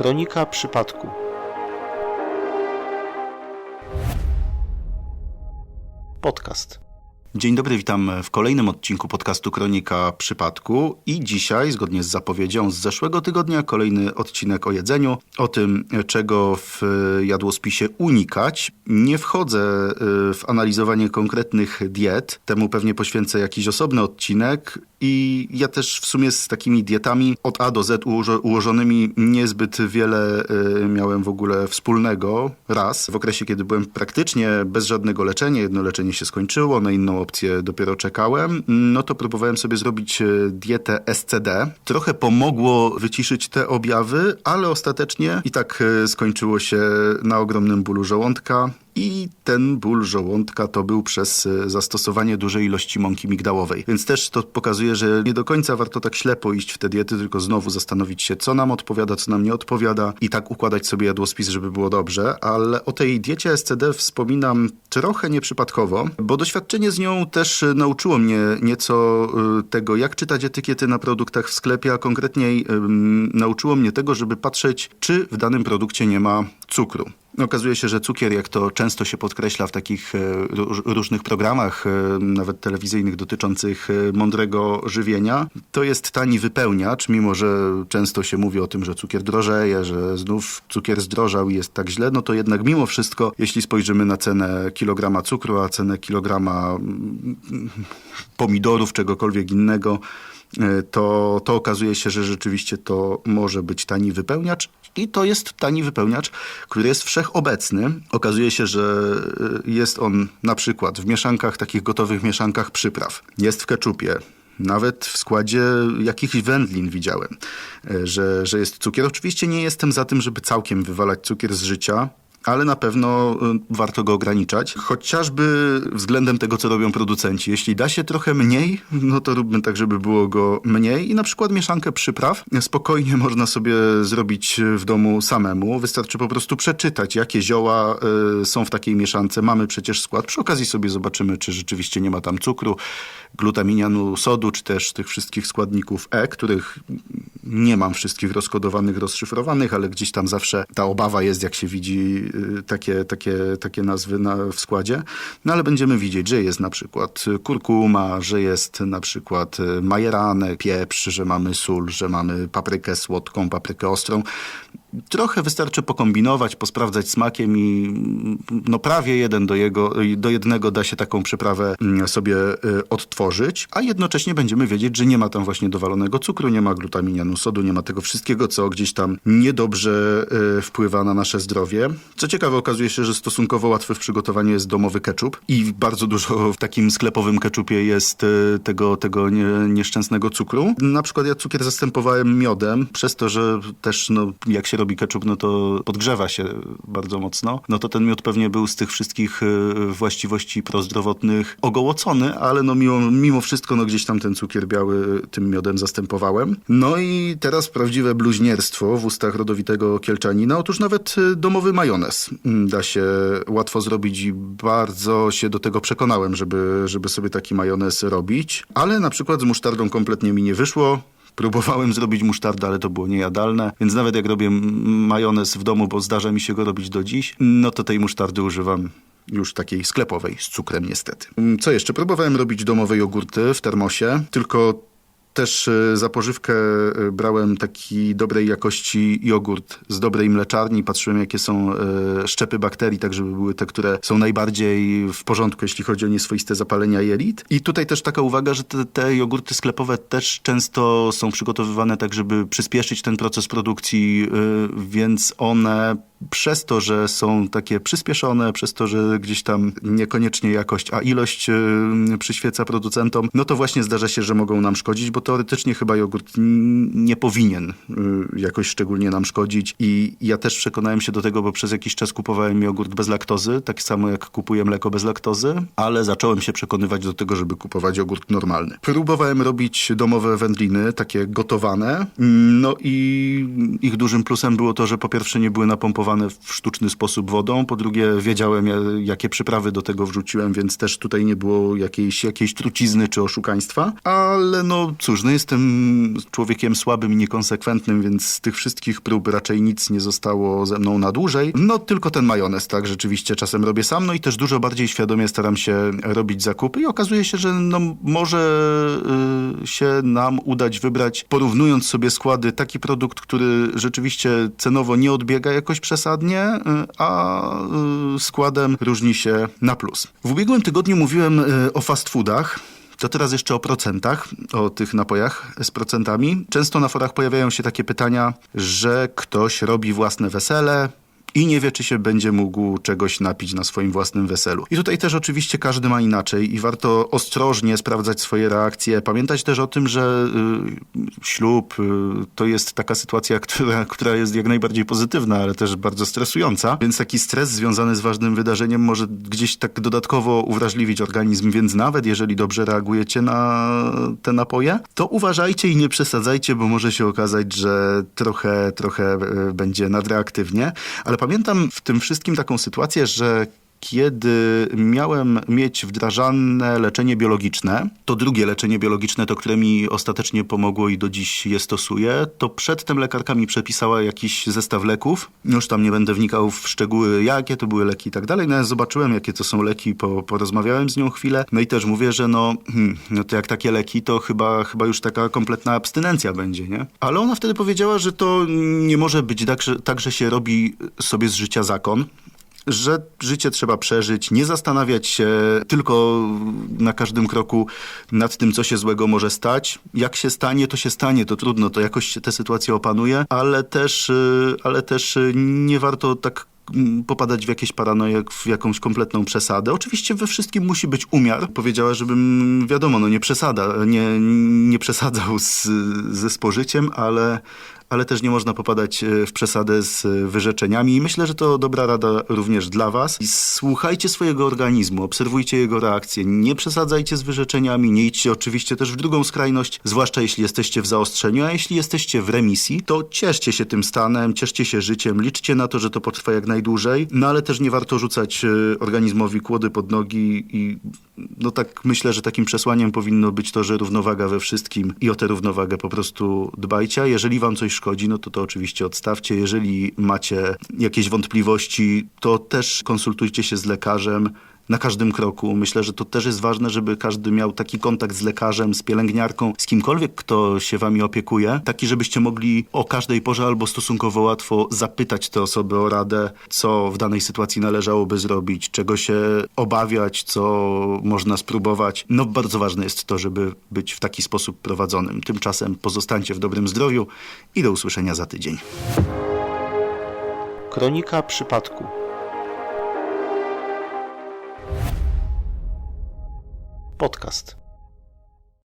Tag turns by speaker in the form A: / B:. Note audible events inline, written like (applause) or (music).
A: Kronika przypadku. Podcast.
B: Dzień dobry, witam w kolejnym odcinku podcastu Kronika Przypadku i dzisiaj, zgodnie z zapowiedzią z zeszłego tygodnia, kolejny odcinek o jedzeniu, o tym, czego w jadłospisie unikać. Nie wchodzę y, w analizowanie konkretnych diet, temu pewnie poświęcę jakiś osobny odcinek i ja też w sumie z takimi dietami od A do Z ułożo- ułożonymi niezbyt wiele y, miałem w ogóle wspólnego. Raz, w okresie, kiedy byłem praktycznie bez żadnego leczenia, jedno leczenie się skończyło, na inną opcję dopiero czekałem, no to próbowałem sobie zrobić y, dietę SCD. Trochę pomogło wyciszyć te objawy, ale ostatecznie i tak y, skończyło się na ogromnym bólu żołądka. I ten ból żołądka to był przez y, zastosowanie dużej ilości mąki migdałowej. Więc też to pokazuje, że nie do końca warto tak ślepo iść w te diety, tylko znowu zastanowić się, co nam odpowiada, co nam nie odpowiada i tak układać sobie jadłospis, żeby było dobrze. Ale o tej diecie SCD wspominam trochę nieprzypadkowo, bo doświadczenie z nią też y, nauczyło mnie nieco y, tego, jak czytać etykiety na produktach w sklepie, a konkretniej nauczyło mnie tego, żeby patrzeć, czy w danym produkcie nie ma cukru. Okazuje się, że cukier, jak to często się podkreśla w takich e, róż- różnych programach, e, nawet telewizyjnych dotyczących e, mądrego żywienia, to jest tani wypełniacz, mimo że często się mówi o tym, że cukier drożeje, że znów cukier zdrożał i jest tak źle, no to jednak mimo wszystko, jeśli spojrzymy na cenę kilograma cukru, a cenę kilograma mm, pomidorów, czegokolwiek innego, to, to okazuje się, że rzeczywiście to może być tani wypełniacz i to jest tani wypełniacz, który jest wszechobecny. Okazuje się, że e, jest on na przykład w mieszankach, takich gotowych mieszankach przypraw, jest w keczupie, nawet w składzie jakichś wędlin widziałem, e, że, że jest cukier. Oczywiście nie jestem za tym, żeby całkiem wywalać cukier z życia, ale na pewno y, warto go ograniczać, chociażby względem tego, co robią producenci. Jeśli da się trochę mniej, no to róbmy tak, żeby było go mniej i na przykład mieszankę przypraw spokojnie można sobie zrobić w domu samemu. Wystarczy po prostu przeczytać, jakie zioła y, są w takiej mieszance. Mamy przecież skład. Przy okazji sobie zobaczymy, czy rzeczywiście nie ma tam cukru, glutaminianu sodu, czy też tych wszystkich składników E, których nie mam wszystkich rozkodowanych, rozszyfrowanych, ale gdzieś tam zawsze ta obawa jest, jak się widzi takie, takie, takie nazwy na, w składzie. No ale będziemy widzieć, że jest na przykład kurkuma, że jest na przykład y, majeranek, pieprz, że mamy sól, że mamy paprykę słodką, paprykę ostrą. Trochę wystarczy pokombinować, posprawdzać smakiem i no prawie jeden do, jego, do jednego da się taką przyprawę mm, sobie y, odtworzyć, a jednocześnie będziemy wiedzieć, że nie ma tam właśnie dowalonego cukru, nie ma glutaminianu sodu, nie ma tego wszystkiego, co gdzieś tam niedobrze y, wpływa na nasze zdrowie. Co ciekawe, okazuje się, że stosunkowo łatwy w przygotowaniu jest domowy ketchup i bardzo dużo w takim sklepowym ketchupie jest y, tego, tego nie, nieszczęsnego cukru. Na przykład ja cukier zastępowałem miodem, przez to, że też no, jak się robi ketchup, no to podgrzewa się bardzo mocno. No to ten miód pewnie był z tych wszystkich y, właściwości prozdrowotnych ogołocony, ale no mimo, mimo wszystko no gdzieś tam ten cukier biały tym miodem zastępowałem. No i teraz prawdziwe bluźnierstwo w ustach rodowitego Kielczanina. Otóż nawet y, domowy majonez mm, da się łatwo zrobić i bardzo się do tego przekonałem, żeby, żeby sobie taki majonez robić. Ale na przykład z musztardą kompletnie mi nie wyszło. Próbowałem zrobić musztardę, ale to było niejadalne, więc nawet jak robię majonez w domu, bo zdarza mi się go robić do dziś, no to tej musztardy używam już takiej sklepowej z cukrem niestety. Mm, Co jeszcze? Próbowałem robić domowe jogurty w termosie, tylko też e, za pożywkę e, brałem taki dobrej jakości jogurt z dobrej mleczarni. Patrzyłem, jakie są e, szczepy bakterii, tak żeby były te, które są najbardziej w porządku, jeśli chodzi o nieswoiste zapalenia jelit. I tutaj też taka uwaga, że te, te jogurty sklepowe też często są przygotowywane tak, żeby przyspieszyć ten proces produkcji, więc one przez to, że są takie przyspieszone, przez to, że gdzieś tam niekoniecznie jakość, a ilość y, przyświeca producentom, no to właśnie zdarza się, że mogą nam szkodzić, bo teoretycznie chyba jogurt nie powinien y, jakoś szczególnie nam szkodzić. I ja też przekonałem się do tego, bo przez jakiś czas kupowałem jogurt bez laktozy, tak samo jak kupuję mleko bez laktozy, ale zacząłem się przekonywać do tego, żeby kupować jogurt normalny. Próbowałem robić domowe wędliny, takie gotowane, no i ich dużym plusem było to, że po pierwsze nie były napompowane w sztuczny sposób wodą. Po drugie, wiedziałem, ja- jakie przyprawy do tego wrzuciłem, więc też tutaj nie było jakiejś, jakiejś trucizny czy oszukaństwa. Ale no cóż, no jestem człowiekiem słabym i niekonsekwentnym, więc z tych wszystkich prób raczej nic nie zostało ze mną na dłużej. No tylko ten majonez, tak, rzeczywiście czasem robię sam, no i też dużo bardziej świadomie staram się robić zakupy i okazuje się, że no może y, się nam udać wybrać, porównując sobie składy, taki produkt, który rzeczywiście cenowo nie odbiega jakoś przesadnie, y, a y, składem różni się na plus. W ubiegłym tygodniu mówiłem y, o fast foodach. To teraz jeszcze o procentach, o tych napojach z procentami. Często na forach pojawiają się takie pytania, że ktoś robi własne wesele, i nie wie, czy się będzie mógł czegoś napić na swoim własnym weselu. I tutaj też oczywiście każdy ma inaczej i warto ostrożnie sprawdzać swoje reakcje. Pamiętać też o tym, że y, ślub y, to jest taka sytuacja, (laughs) która, która jest jak najbardziej pozytywna, ale też bardzo stresująca, więc taki stres związany z ważnym wydarzeniem może gdzieś tak dodatkowo uwrażliwić organizm, więc nawet jeżeli dobrze reagujecie na te napoje, to uważajcie i nie przesadzajcie, bo może się okazać, że trochę, trochę e, będzie nadreaktywnie. Ale pamiętam w tym wszystkim taką sytuację, że kiedy miałem mieć wdrażane leczenie biologiczne, to drugie leczenie biologiczne, to które mi ostatecznie pomogło i do dziś je stosuję, to przedtem lekarka mi przepisała jakiś zestaw leków. Już tam nie będę wnikał w szczegóły, jakie to były leki i tak dalej. No ja zobaczyłem, jakie to są leki, po, porozmawiałem z nią chwilę. No i też mówię, że no, hmm, no to jak takie leki, to chyba, chyba już taka kompletna abstynencja będzie, nie? Ale ona wtedy powiedziała, że to nie może być tak, że, tak, że się robi sobie z życia zakon że życie trzeba przeżyć, nie zastanawiać się tylko na każdym kroku nad tym, co się złego może stać. Jak się stanie, to się stanie, to trudno, to jakoś się tę sytuację opanuje, ale też, y, ale też y, nie warto tak mm, popadać w jakieś paranoje, w jakąś kompletną przesadę. Oczywiście we wszystkim musi być umiar. Powiedziała, żebym, wiadomo, no nie przesada, nie, nie przesadzał z, ze spożyciem, ale, ale też nie można popadać e, w przesadę z e, wyrzeczeniami i myślę, że to dobra rada również dla was. Słuchajcie swojego organizmu, obserwujcie jego reakcje, nie przesadzajcie z wyrzeczeniami, nie idźcie oczywiście też w drugą skrajność, zwłaszcza jeśli jesteście w zaostrzeniu, a jeśli jesteście w remisji, to cieszcie się tym stanem, cieszcie się życiem, liczcie na to, że to potrwa jak najdłużej, no ale też nie warto rzucać e, organizmowi kłody pod nogi i no tak myślę, że takim przesłaniem powinno być to, że równowaga we wszystkim i o tę równowagę po prostu dbajcie. Jeżeli wam coś szkodzi, no to to oczywiście odstawcie. Jeżeli macie jakieś wątpliwości, to też konsultujcie się z lekarzem. Na każdym kroku. Myślę, że to też jest ważne, żeby każdy miał taki kontakt z lekarzem, z pielęgniarką, z kimkolwiek, kto się wami opiekuje, taki, żebyście mogli o każdej porze albo stosunkowo łatwo zapytać te osoby o radę, co w danej sytuacji należałoby zrobić, czego się obawiać, co można spróbować. No bardzo ważne jest to, żeby być w taki sposób prowadzonym. Tymczasem pozostańcie w dobrym zdrowiu i do usłyszenia za tydzień.
A: Kronika przypadku. Podcast.